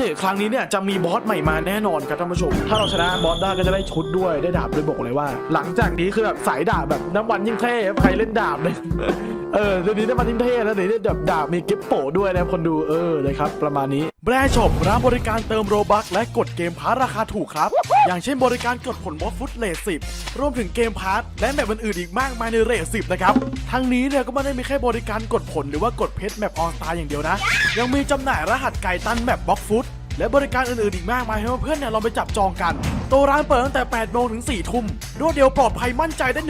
เดตครั้งนี้เนี่ยจะมีบอสใหม่มาแน่นอนครับท่านผู้ชม ถ้าเราชนะบอสได้ก็จะได้ชุดด้วยได้ดาบด้วยบอกเลยว่า หลังจากนี้คือแบบสายดาบแบบน้ำวันยิ่งเท่ใครเล่นดาบเลยเออเดี๋ยวนี้น้ำมันยิ่งเท่แล้วเดี๋ยวนี้แบบดาบมีกิฟโปด้วยนะคนดูเออเลยครับประมาณนี้แบรนด์ช็อปรับบริการเติมโรบัคและกดเกมพาร์ราคาถูกครับ อย่างเช่นบริการกดผลบอสฟุตเลทสิบรวมถึงเกมพาร์ทและแบบอื่นๆอีกมากมายในเรทสิบนะครับ ทั้งนี้เนี่ยก็ไม่ได้มีแค่บริการกดผลหรือว่ากดเพชรแมปออนสตาอย่างเดียวนะ ยังมีจำหน่ายรหัสไก่ตันแมปบ็อกฟุต และบริการอื่นๆอีกมากมายให้เพื่อนเนี่ยลองไปจับจองกัน ตัวร้านเปิดตั้งแต่ 8 โมงถึง 4 ทุ่มรวดเดียวปลอดภัยมั่นใจได้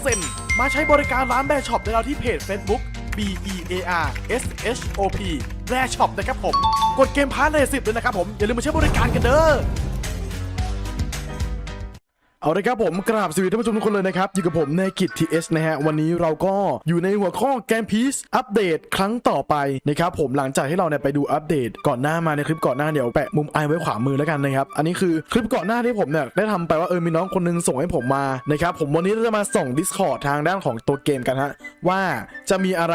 100%มาใช้บริการร้านแบร์ช็อปได้แล้วที่เพจ Facebook B E A R S H O P แบร์ช็อปนะครับผม กดเกมพาร์ทเลยสิบเลยนะครับผม อย่าลืมมาใช้บริการกันเด้อ เอาละครับผมกราบสวัสดีท่านผู้ชมทุกคนเลยนะครับ อยู่กับผมในกิจทีเอสนะฮะ วันนี้เราก็อยู่ในหัวข้อแกมพีซอัปเดตครั้งต่อไปนะครับผมหลังจากที่เราเนี่ยไปดูอัปเดตก่อนหน้ามาในคลิปก่อนหน้าเดี๋ยวแปะมุมไอไว้ขวามือแล้วกันนะครับ อันนี้คือคลิปก่อนหน้าที่ผมเนี่ยได้ทำไปว่าเออมีน้องคนนึงส่งให้ผมมานะครับผมวันนี้เราจะมาส่ง Discord ทางด้านของตัวเกมกันฮะว่าจะมีอะไร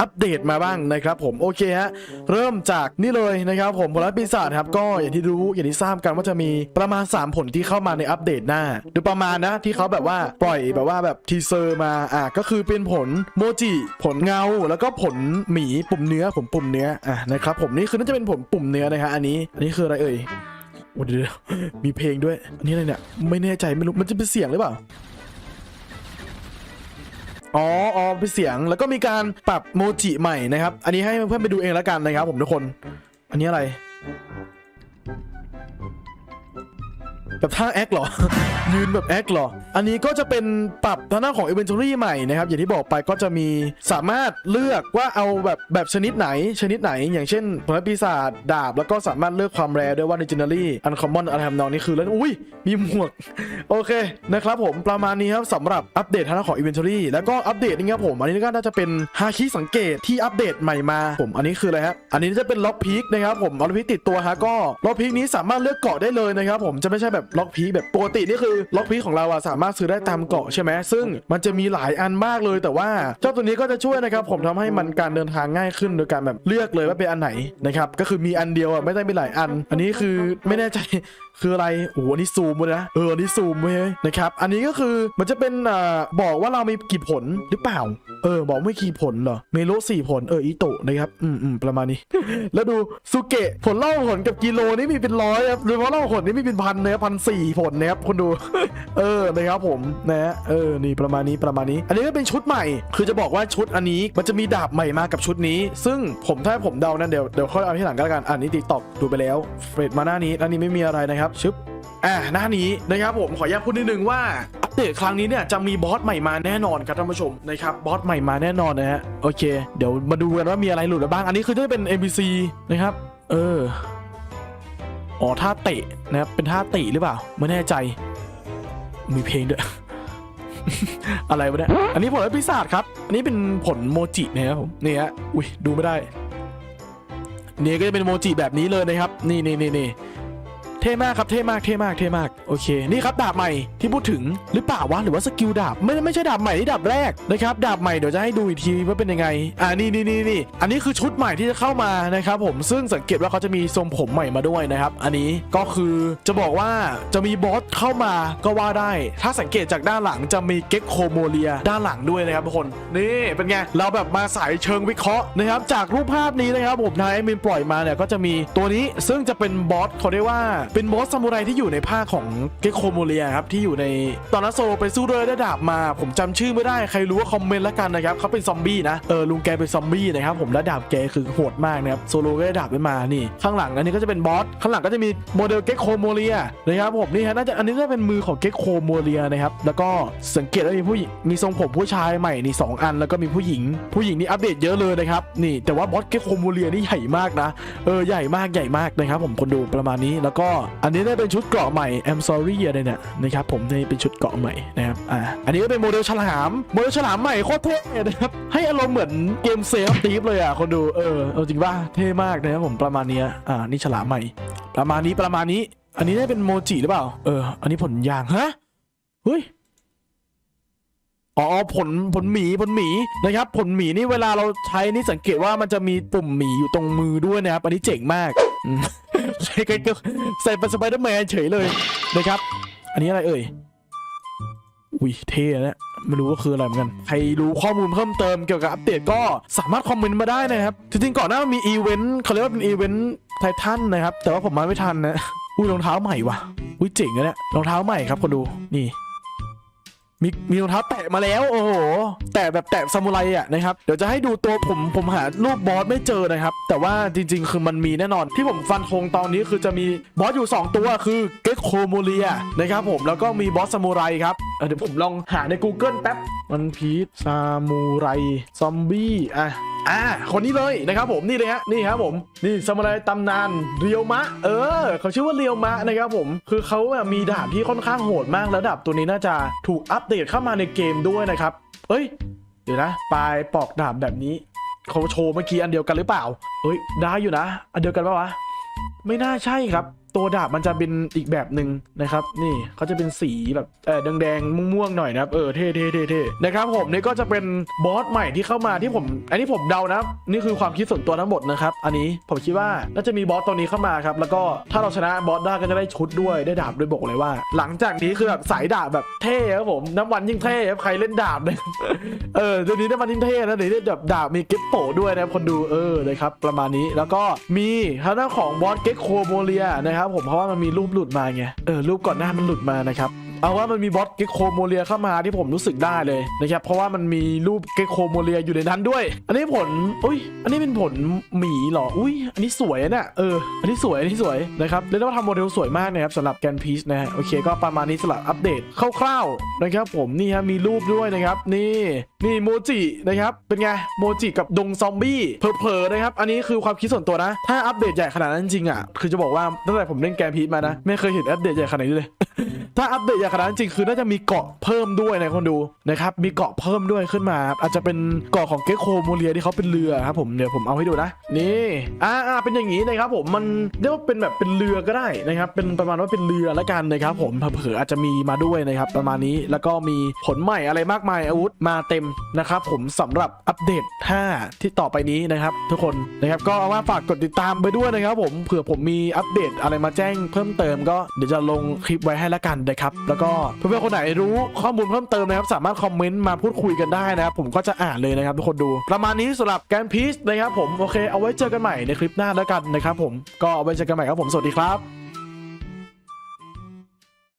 อัปเดตมาบ้างนะครับผมโอเคฮะเริ่มจากนี่เลยนะครับผมผลลัพธ์ปีศาจครับก็อย่างที่รู้อย่างที่ทราบกันว่าจะมีประมาณ 3 ผลที่เข้ามาในอัปเดตหน้าโดยประมาณนะที่เขาแบบว่าปล่อยแบบว่าแบบทีเซอร์มาอะก็คือเป็นผลโมจิผลเงาแล้วก็ผลหมีปุ่มเนื้อผมปุ่มเนื้ออะนะครับผมนี่คือน่าจะเป็นผลปุ่มเนื้อนะฮะอันนี้อันนี้คืออะไรเอ่ยโอ้เดี๋ยวๆมีเพลงด้วยอันนี้อะไรเนี่ยไม่แน่ใจไม่รู้มันจะเป็นเสียงหรือเปล่าอ๋ออ๋อเป็นเสียงแล้วก็มีการปรับโมจิใหม่นะครับ อันนี้ให้เพื่อนๆไปดูเองแล้วกันนะครับผมทุกคน อันนี้อะไร แบบท่าแอคเหรอ ยืนแบบแอคเหรอ อันนี้ก็จะเป็นปรับทางด้านของ inventory ใหม่นะครับ อย่างที่บอกไปก็จะมีสามารถเลือกว่าเอาแบบแบบชนิดไหน ชนิดไหน อย่างเช่นผลปีศาจดาบ แล้วก็สามารถเลือกความแรด้วยว่า legendary uncommon อะไรทำนองนี้คือแล้วอุ้ยมีหมวก โอเคนะครับผมประมาณนี้ครับสำหรับอัปเดตทางด้านของ inventory แล้วก็อัปเดตนี่ครับผม อันนี้ก็น่าจะเป็นฮาคิสังเกตที่อัปเดตใหม่มาผมอันนี้คืออะไรครับอันนี้จะเป็นล็อกพีคนะครับผมเอาล็อกพีคติดตัวฮะก็ล็อกพีคนี้สามารถเลือกเกาะได้เลยนะครับผมจะไม่ใช่แบบล็อกพีแบบปกตินี่คือล็อกพีของเราอะสามารถซื้อได้ตามเกาะใช่ไหมซึ่งมันจะมีหลายอันมากเลย แต่ว่าเจ้าตัวนี้ก็จะช่วยนะครับผมทำให้มันการเดินทางง่ายขึ้นโดยการแบบเลือกเลยว่าเป็นอันไหนนะครับก็คือมีอันเดียวอะไม่ได้มีหลายอัน อันนี้คือไม่แน่ใจคืออะไรโอ้โหนนี้ซูมเลยนะเอออันนี้ซูมเว้ยนะครับอันนี้ก็คือมันจะเป็นอ่าบอกว่าเรามีกี่ผลหรือเปล่า เออ บอกไม่กี่ผลเหรอเมโลสี่ผลเอออิโตะนะครับอืมอืมประมาณนี้ แล้วดูซูเกะผลเล่าผลกับกิโลนี่มีเป็นร้อยครับโดยเฉพาะเล่าผลนี่มีเป็นพันนะครับพันสี่ผลนะครับคนดู เออนะครับผมนะฮะเออนี่ประมาณนี้ประมาณนี้ อันนี้ก็เป็นชุดใหม่ คือจะบอกว่าชุดอันนี้มันจะมีดาบใหม่มากับชุดนี้ ซึ่งผมถ้าผมเดานะเดี๋ยวเดี๋ยวค่อยเอาที่หลังก็แล้วกันอันนี้ติ๊กตอกดูไปแล้วเฟรดมาหน้านี้อันนี้ไม่มีอะไรนะครับชึบอ่าหน้านี้นะครับผมขออนุญาตพูดนิดนึงว่าอัปเดตครั้งนี้เนี่ยจะมีบอสใหม่มาแน่นอนครับท่านผู้ชมนะครับบอสใหม่มาแน่นอนนะฮะโอเค เดี๋ยวมาดูกันว่ามีอะไรหลุดบ้าง อันนี้คือจะเป็น NPC นะครับ เออ อ๋อท่าเตะนะครับเป็นท่าเตะหรือเปล่าไม่แน่ใจ มีเพลงด้วย อะไรวะเนี่ยอันนี้ผลพิศาจครับ อันนี้เป็นผลโมจินะครับผมนี่ฮะอุ้ยดูไม่ได้เนี่ยก็จะเป็นโมจิแบบนี้เลยนะครับ นี่นี่นี่นี่ ท่มากครับเท่มากเท่มากเท่มากโอเค นี่ครับดาบใหม่ที่พูดถึงหรือเปล่าวะหรือว่าสกิลดาบไม่ไม่ใช่ดาบใหม่ที่ดาบแรกนะครับดาบใหม่เดี๋ยวจะให้ดูอีกทีว่าเป็นยังไงอ่านี่นี่นี่นี่อันนี้คือชุดใหม่ที่จะเข้ามานะครับผมซึ่งสังเกตว่าเขาจะมีทรงผมใหม่มาด้วยนะครับอันนี้ก็คือจะบอกว่าจะมีบอสเข้ามาก็ว่าได้ ถ้าสังเกตจากด้านหลังจะมีเก็กโคโมเลียด้านหลังด้วยนะครับทุกคนนี่เป็นไงเราแบบมาสายเชิงวิเคราะห์นะครับจากรูปภาพนี้นะครับผมทางแอดมินปล่อยมาเนี่ยก็จะมีตัวนี้ซึ่งจะเป็นบอสเขาเรียกว่าเป็นบอสซามูไรที่อยู่ในภาคของเกโคโมเลียครับที่อยู่ในตอนนั้นโซโลไปสู้ด้วยได้ดาบมา ผมจำชื่อไม่ได้ใครรู้ว่าคอมเมนต์ล้วกันนะครับเขาเป็นซอมบี้นะเออลุงแกเป็นซอมบี้นะครับผมแล้วดาบแกคือโหดมากนะครับโซโลก็ได้ดาบไปมานี่ ข้างหลังอันนี้ก็จะเป็นบอสข้างหลังก็จะมีโมเดลเกโคโมเลียนะครับผมนี่ฮะน่าจะอันนี้จะเป็นมือของเกโคโมเลียนะครับแล้วก็สังเกตว่ามีผู้หญิงมีทรงผมผู้ชายใหม่นี่สองอัน แล้วก็มีผู้หญิง ผู้หญิงนี่อัปเดตเยอะเลยนะครับนี่แต่ว่าบอสเกโคโมเลียนี่ใหญ่มากนะเออใหญ่มากใหญ่มากนะครับผมคนดูประมาณนี้แล้วก็อันนี้ได้เป็นชุดเกราะใหม่ I'm sorry อะไรเนี่ยนะครับผมนี่เป็นชุดเกราะใหม่นะครับอ่าอันนี้ก็เป็นโมเดลฉลามโมเดลฉลามใหม่โคตรเท่นะครับให้อารมณ์เหมือนเกมเซฟตีฟเลยอะคนดูเออเอาจริงป่ะเท่มากนะครับผมประมาณนี้อ่านี่ฉลามใหม่ ประมาณนี้ประมาณนี้ อันนี้ได้เป็นโมจิหรือเปล่าเออ อันนี้ผลยางฮะเฮ้ยอ๋อผลผลหมีผลหมีนะครับผลหมีนี่เวลาเราใช้นี่สังเกตว่ามันจะมีปุ่มหมีอยู่ตรงมือด้วยนะครับอันนี้เจ๋งมาก ใส่กันใส่เป็นสไปเดอร์แมนเฉยเลยนะครับ อันนี้อะไรเอ่ยอุ้ยเท่นะไม่รู้ว่าคืออะไรเหมือนกัน ใครรู้ข้อมูลเพิ่มเติมเกี่ยวกับอัปเดตก็สามารถคอมเมนต์มาได้นะครับ จริงๆก่อนหน้ามันมีอีเวนต์เขาเรียกว่าเป็นอีเวนต์ไททันนะครับ แต่ว่าผมมาไม่ทันนะ อุ้ยรองเท้าใหม่ว่ะ อุ้ยเจ๋งนะเนี่ยรองเท้าใหม่ครับคนดู นี่ มีมีรองเท้าแตะมาแล้วโอ้โหแตะแบบแตะซามูไรอะนะครับเดี๋ยวจะให้ดูตัวผมผมหารูปบอสไม่เจอนะครับ แต่ว่าจริง ๆ คือมันมีแน่นอน ที่ผมฟันธงตอนนี้คือจะมีบอสอยู่ 2 ตัวคือเก k โคโมเลียนะครับผมแล้วก็มีบอสซามูไรครับเเดี๋ยวผมลองหาใน Google แป๊บ มันพีชซามูไรซอมบี้อะอ่าคนนี้เลยนะครับผมนี่เลยฮะนี่ครับผมนี่ซามูไรตำนานเรียวมะ เออเขาชื่อว่าเรียวมะนะครับผมคือเขาอะมีดาบที่ค่อนข้างโหดมากแล้วดาบตัวนี้น่าจะถูกอัปเดตเข้ามาในเกมด้วยนะครับเอ้ยเดี๋ยวนะปลายปอกดาบแบบนี้เขาโชว์เมื่อกี้อันเดียวกันหรือเปล่าเอ้ยได้อยู่นะ อันเดียวกันปะวะไม่น่าใช่ครับ ตัวดาบมันจะเป็นอีกแบบหนึ่งนะครับ นี่เขาจะเป็นสีแบบเออแดงๆม่วงๆหน่อยนะครับเออเท่เท่เท่เท่นะครับผมนี่ก็จะเป็นบอสใหม่ที่เข้ามาที่ผม อันนี้ผมเดานะนี่คือความคิดส่วนตัวทั้งหมดนะครับ อันนี้ผมคิดว่าน่าจะมีบอสตัวนี้เข้ามาครับแล้วก็ถ้าเราชนะบอสได้ก็จะได้ชุดด้วยได้ดาบด้วยบอกเลยว่า หลังจากนี้คือแบบสายดาบแบบเท่ครับผมน้ำวันยิ่งเท่ครับใครเล่นดาบเลยเออเดี๋ยวนี้ได้มันยิ่งเท่นะเดี๋ยวนี้แบบดาบมีเก็ตโปด้วยนะครับคนดูเออเลยครับประมาณนี้แล้วก็มีทางด้านของบอสเก็ตโคโมเลียนะครับครับผมเพราะว่ามันมีรูปหลุดมาไงเออรูปก่อนหน้ามันหลุดมานะครับเอาว่ามันมีบอสเก็ตโคโมเลียเข้ามาที่ผมรู้สึกได้เลยนะครับเพราะว่ามันมีรูปเก็ตโคโมเลียอยู่ในนั้นด้วย อันนี้ผลอุ้ย อันนี้เป็นผลหมีเหรออุ้ย อันนี้สวยนะเนี่ยเอออันนี้สวยอันนี้สวยนะครับเรียกว่าทำโมเดลสวยมากนะครับสำหรับแกนพีชนะฮะโอเคก็ประมาณนี้สำหรับอัปเดตคร่าวๆนะครับผมนี่ฮะมีรูปด้วยนะครับนี่นี่โมจินะครับ เป็นไงโมจิกับดงซอมบี้เผลอๆนะครับ อันนี้คือความคิดส่วนตัวนะ ถ้าอัปเดตใหญ่ขนาดนั้นจริงอะ คือจะบอกว่าตั้งแต่ผมเล่นแกนพีชมานะ ไม่เคยเห็นอัปเดตใหญ่ขนาดนี้เลย ถ้าอัปเดตอย่ขนาดนั้นจริงคือน่าจะมีเกาะเพิ่มด้วยนะคนดูนะครับ มีเกาะเพิ่มด้วยขึ้นมา อาจจะเป็นเกาะของเกโคโมเลียที่เขาเป็นเรือครับผม เดี๋ยวผมเอาให้ดูนะ นี่อ่าอ่าเป็นอย่างนี้นะครับผม มันเรียกว่าเป็นแบบเป็นเรือก็ได้นะครับ เป็นประมาณว่าเป็นเรือละกันนะครับผมเผลอๆอาจจะมีมาด้วยนะครับประมาณนี้ แล้วก็มีผลใหม่อะไรมากมายอาวุธมาเต็มนะครับผมสำหรับอัปเดต 5 ที่ต่อไปนี้นะครับ ทุกคนนะครับก็เอาว่าฝากกดติดตามไปด้วยนะครับ ผมเผื่อผมมีอัปเดตอะไรมาแจ้งเพิ่มเติมก็เดี๋ยวจะลงคลิปไว้ให้ละกันนะครับ แล้วก็เพื่อนๆคนไหนรู้ข้อมูลเพิ่มเติมนะครับ สามารถคอมเมนต์มาพูดคุยกันได้นะครับ ผมก็จะอ่านเลยนะครับ ทุกคนดู ประมาณนี้สำหรับแกนพีชนะครับ ผมโอเค เอาไว้เจอกันใหม่ในคลิปหน้าแล้วกันนะครับ ผมก็เอาไว้เจอกันใหม่ครับผมสวัสดีครับ